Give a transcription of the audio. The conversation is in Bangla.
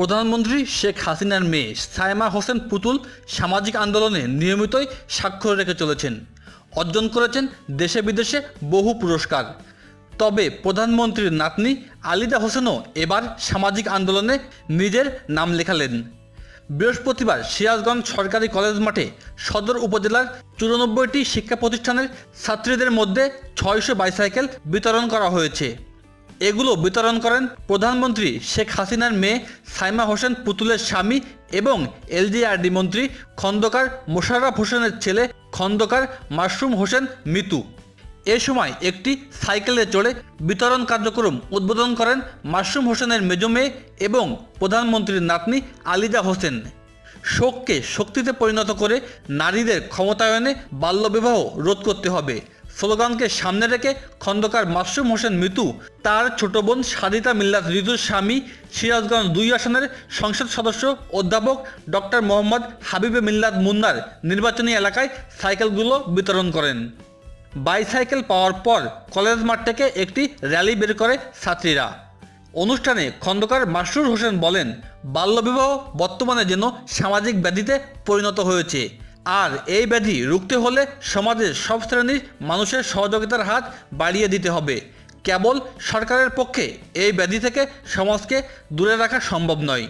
প্রধানমন্ত্রী শেখ হাসিনার মেয়ে সায়মা হোসেন পুতুল সামাজিক আন্দোলনে নিয়মিতই স্বাক্ষর রেখে চলেছেন। অর্জন করেছেন দেশে বিদেশে বহু পুরস্কার। তবে প্রধানমন্ত্রীর নাতনি আলিদা হোসেনও এবার সামাজিক আন্দোলনে নিজের নাম লেখালেন। বৃহস্পতিবার সিরাজগঞ্জ সরকারি কলেজ মাঠে সদর উপজেলার চুরানব্বইটি শিক্ষা প্রতিষ্ঠানের ছাত্রীদের মধ্যে ছয়শো বাইসাইকেল বিতরণ করা হয়েছে। এগুলো বিতরণ করেন প্রধানমন্ত্রী শেখ হাসিনার মেয়ে সাইমা হোসেন পুতুলের স্বামী এবং এলজিআরডি মন্ত্রী খন্দকার মোশাররফ হোসেনের ছেলে খন্দকার মাশরুম হোসেন মিতু। এ সময় একটি সাইকেলে চড়ে বিতরণ কার্যক্রম উদ্বোধন করেন মাশরুম হোসেনের মেজ মেয়ে এবং প্রধানমন্ত্রীর নাতনি আলিদা হোসেন। শোককে শক্তিতে পরিণত করে নারীদের ক্ষমতায়নে বাল্যবিবাহ রোধ করতে হবে। স্লোগানকে সামনে রেখে খন্দকার মাসুম হোসেন মিতু, তার ছোট বোন সাদিতা মিল্লাত ঋতুর স্বামী সিরাজগঞ্জ দুই আসনের সংসদ সদস্য অধ্যাপক ডক্টর মোহাম্মদ হাবিবে মিল্লাত মুন্নার নির্বাচনী এলাকায় সাইকেলগুলো বিতরণ করেন। বাইসাইকেল পাওয়ার পর কলেজ মাঠ থেকে একটি র্যালি বের করে ছাত্রীরা। অনুষ্ঠানে খন্দকার মাসরুর হোসেন বলেন, বাল্যবিবাহ বর্তমানে যেন সামাজিক ব্যাধিতে পরিণত হয়েছে। আর এই ব্যাধি রুখতে হলে সমাজের সব শ্রেণির মানুষের সহযোগিতার হাত বাড়িয়ে দিতে হবে। কেবল সরকারের পক্ষে এই ব্যাধি থেকে সমাজকে দূরে রাখা সম্ভব নয়।